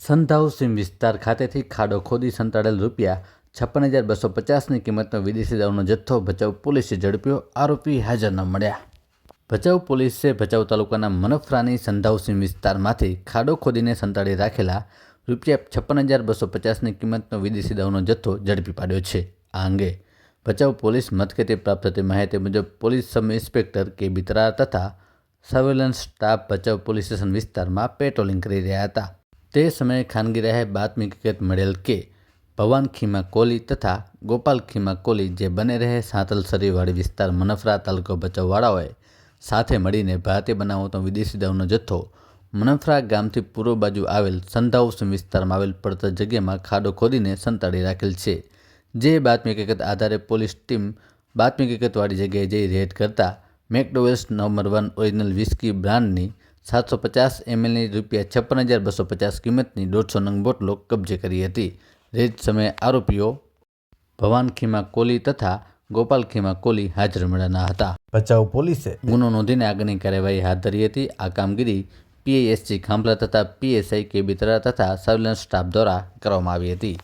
સંધાઉ સીમ વિસ્તાર ખાતેથી ખાડો ખોદી સંતાડેલ રૂપિયા છપ્પન હજાર બસો પચાસની કિંમતનો વિદેશી દારૂનો જથ્થો ભચાઉ પોલીસે ઝડપ્યો, આરોપી હાજર ન મળ્યા. ભચાઉ પોલીસે ભચાઉ તાલુકાના મનફરાની સંધાઉસીમ વિસ્તારમાંથી ખાડો ખોદીને સંતાડી રાખેલા રૂપિયા છપ્પન હજાર બસો પચાસની કિંમતનો વિદેશી દારૂનો જથ્થો ઝડપી પાડ્યો છે. આ અંગે ભચાઉ પોલીસ મથકેથી પ્રાપ્ત થતી માહિતી મુજબ police sub inspector K Bitra તથા surveillance staff Bhachau police station વિસ્તારમાં પેટ્રોલિંગ કરી રહ્યા હતા. તે સમયે ખાનગી રાહે બાતમી હકીકત મળેલ કે ભવાન ખીમા કોલી તથા ગોપાલ ખીમા કોલી જે બને રહે સાંતલસરીવાડી વિસ્તાર મનફરા તાલુકો બચાવવાળાઓએ સાથે મળીને ભારતીય બનાવટનો વિદેશી દાવનો જથ્થો મનફરા ગામથી પૂર્વ બાજુ આવેલ સંધાઉસમ વિસ્તારમાં આવેલ પડતર જગ્યામાં ખાડો ખોદીને સંતાડી રાખેલ છે. જે બાતમી હકીકત આધારે પોલીસ ટીમ બાતમી હકીકતવાળી જગ્યાએ જઈ રેડ કરતા McDowell's number one original whisky બ્રાન્ડની સાતસો પચાસ એમએલની રૂપિયા છપ્પન હજાર બસો પચાસ કિંમતની દોઢસો નંગ બોટલો કબજે કરી હતી. રેડ સમયે આરોપીઓ ભવાન ખીમા કોલી તથા ગોપાલ ખીમા કોલી હાજર મળ્યા હતા. ભચાઉ પોલીસે ગુનો નોંધીને આગળની કાર્યવાહી હાથ ધરી હતી. આ કામગીરી પીએસજી ખાંભલા તથા પીએસઆઈ કે બિતરા તથા સર્વેલન્સ સ્ટાફ દ્વારા કરવામાં આવી હતી.